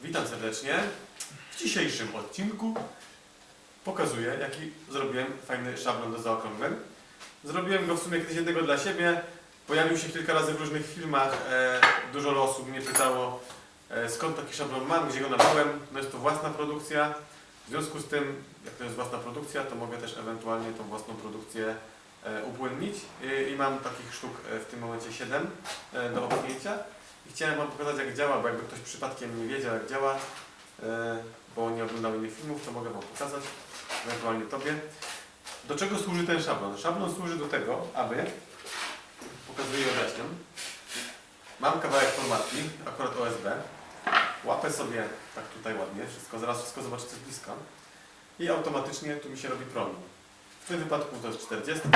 Witam serdecznie. W dzisiejszym odcinku pokazuję, jaki zrobiłem fajny szablon do zaokrągleń. Zrobiłem go w sumie kiedyś jednego dla siebie. Pojawił się kilka razy w różnych filmach. E, dużo osób mnie pytało, e, skąd taki szablon mam, gdzie go nabyłem. No jest to własna produkcja. W związku z tym, jak to jest własna produkcja, to mogę też ewentualnie tą własną produkcję e, upłynnić. I, mam takich sztuk w tym momencie 7 e, do opchnięcia. I chciałem Wam pokazać jak działa, bo jakby ktoś przypadkiem nie wiedział jak działa, e, bo nie oglądał innych filmów, to mogę Wam pokazać, ewentualnie Tobie. Do czego służy ten szablon? Szablon służy do tego, aby, pokazuję i mam kawałek formatki, akurat OSB, łapę sobie tak tutaj ładnie, wszystko, zaraz wszystko zobaczycie z bliska i automatycznie tu mi się robi promień. W tym wypadku to jest 40.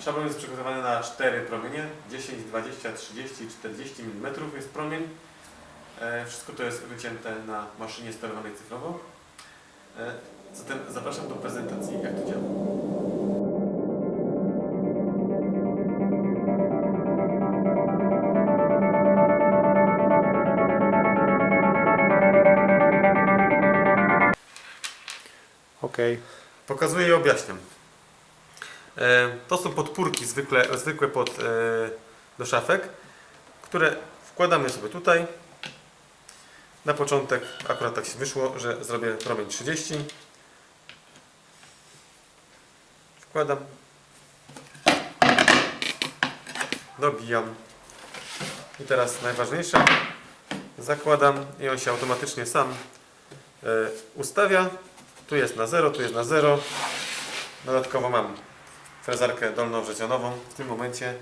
Szablon jest przygotowany na 4 promienie, 10, 20, 30 i 40 mm jest promień. E, Wszystko to jest wycięte na maszynie sterowanej cyfrowo. E, Zatem zapraszam do prezentacji, jak to działa. Okej. Pokazuję i objaśniam. E, To są podpórki zwykle, zwykłe pod, e, do szafek, które wkładamy sobie tutaj. Na początek akurat tak się wyszło, że zrobię promień 30. Wkładam. Dobijam. I teraz najważniejsze. Zakładam i on się automatycznie sam e, ustawia. Tu jest na 0, tu jest na 0. Dodatkowo mam frezarkę dolnowrzecionową w tym momencie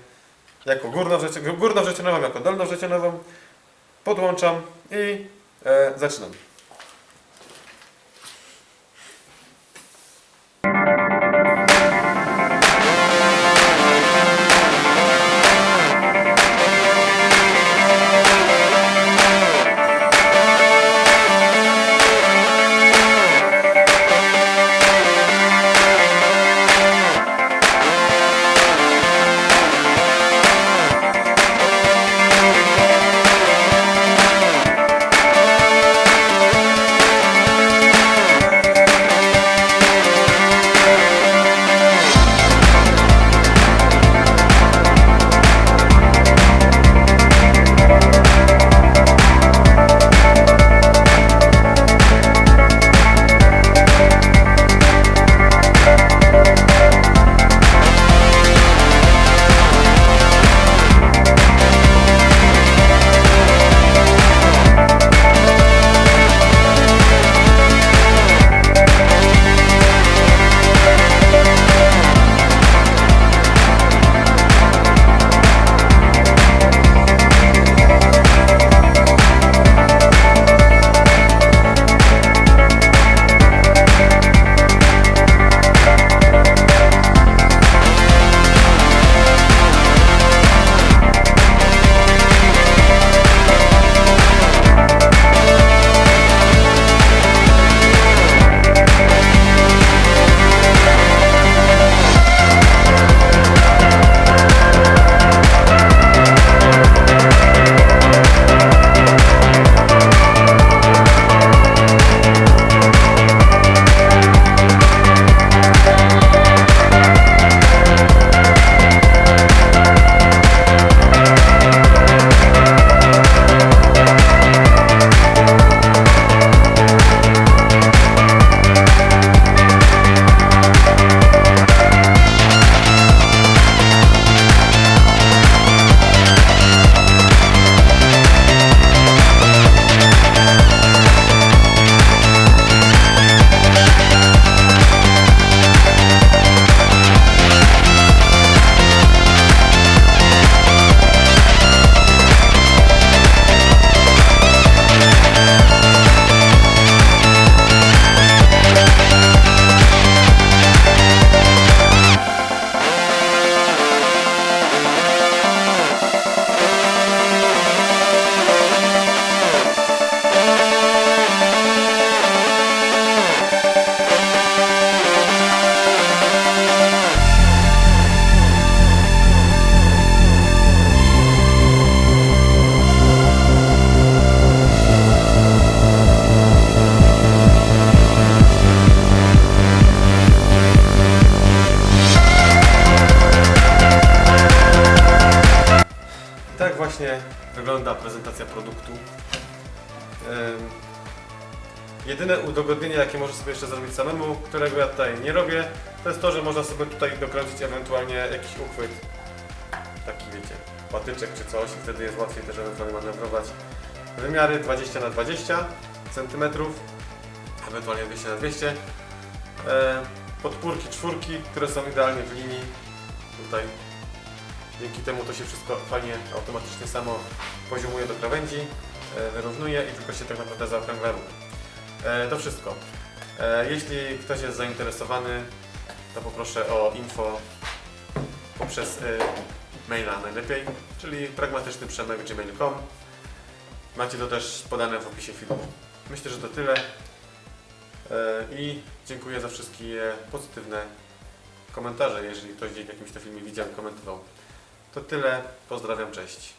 jako górnowrzecionową, górnowrzecionową jako dolnowrzecionową. Podłączam i e, zaczynam. Właśnie wygląda prezentacja produktu. Jedyne udogodnienie, jakie można sobie jeszcze zrobić samemu, którego ja tutaj nie robię, to jest to, że można sobie tutaj dokręcić ewentualnie jakiś uchwyt, taki wiecie, patyczek czy coś wtedy jest łatwiej też ewentualnie manewrować. Wymiary 20 na 20 cm, ewentualnie 200 na 200 e, Podpórki czwórki, które są idealnie w linii tutaj. Dzięki temu to się wszystko fajnie, automatycznie samo poziomuje do krawędzi, e, wyrównuje i tylko się tak naprawdę zaokrągla ruch. E, To wszystko. E, Jeśli ktoś jest zainteresowany, to poproszę o info poprzez e, maila najlepiej, czyli pragmatycznyprzemek.gmail.com Macie to też podane w opisie filmu. Myślę, że to tyle. I dziękuję za wszystkie pozytywne komentarze, jeżeli ktoś w jakimś to filmie widział komentował. To tyle. Pozdrawiam, cześć.